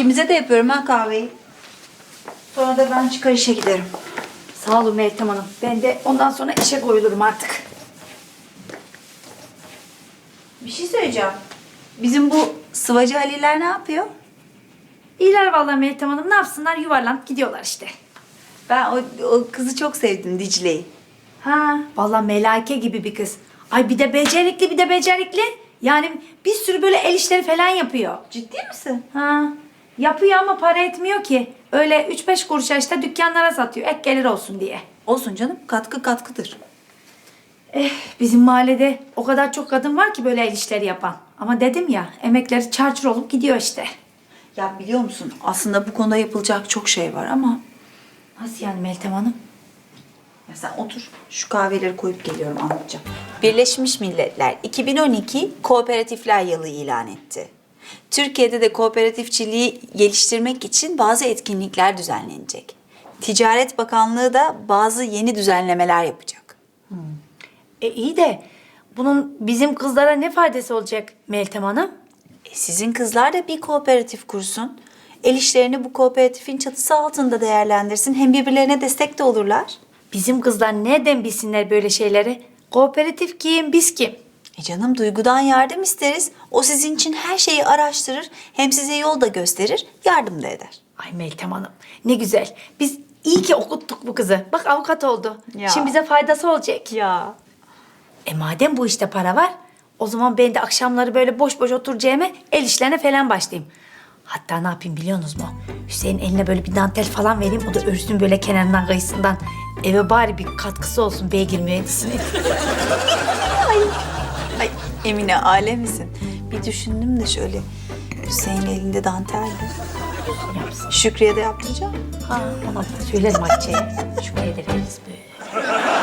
İkimize de yapıyorum ha kahveyi. Sonra da ben çıkar işe giderim. Sağ olun Meltem Hanım. Ben de ondan sonra işe koyulurum artık. Bir şey söyleyeceğim. Bizim bu sıvacı Haliller ne yapıyor? İyiler vallahi Meltem Hanım. Ne yapsınlar? Yuvarlanıp gidiyorlar işte. Ben o, o kızı çok sevdim Dicle'yi. Ha, vallahi melaike gibi bir kız. Ay bir de becerikli bir de becerikli. Yani bir sürü böyle el işleri falan yapıyor. Ciddi misin? Ha, yapıyor ama para etmiyor ki. Öyle 3-5 kuruşa işte dükkanlara satıyor. Ek gelir olsun diye. Olsun canım katkı katkıdır. Eh, bizim mahallede o kadar çok kadın var ki böyle el işleri yapan. Ama dedim ya emekleri çarçur olup gidiyor işte. Ya biliyor musun aslında bu konuda yapılacak çok şey var ama... Nasıl yani Meltem Hanım? Ya sen otur şu kahveleri koyup geliyorum anlatacağım. Birleşmiş Milletler 2012 Kooperatifler Yılı ilan etti. Türkiye'de de kooperatifçiliği geliştirmek için bazı etkinlikler düzenlenecek. Ticaret Bakanlığı da bazı yeni düzenlemeler yapacak. E iyi de bunun bizim kızlara ne faydası olacak Meltem Hanım? E, sizin kızlar da bir kooperatif kursun. El işlerini bu kooperatifin çatısı altında değerlendirsin. Hem birbirlerine destek de olurlar. Bizim kızlar nereden bilsinler böyle şeyleri? Kooperatif kim, biz kim? E canım duygudan yardım isteriz. O sizin için her şeyi araştırır. Hem size yol da gösterir, yardım da eder. Ay Meltem Hanım ne güzel. Biz iyi ki okuttuk bu kızı. Bak avukat oldu. Ya. Şimdi bize faydası olacak. Ya. E madem bu işte para var, o zaman ben de akşamları böyle boş boş oturacağıma el işlerine falan başlayayım. Hatta ne yapayım biliyorsunuz mu? Hüseyin eline böyle bir dantel falan vereyim. O da örsün böyle kenarından kıyısından. Eve bari bir katkısı olsun beygir mühendisine. Ay Emine alem misin? Bir düşündüm de şöyle Hüseyin elinde. Yapsın. Şükriye de yaptıracağım. Ha, da söylerim Hatice'ye. Şuraya da veririz böyle.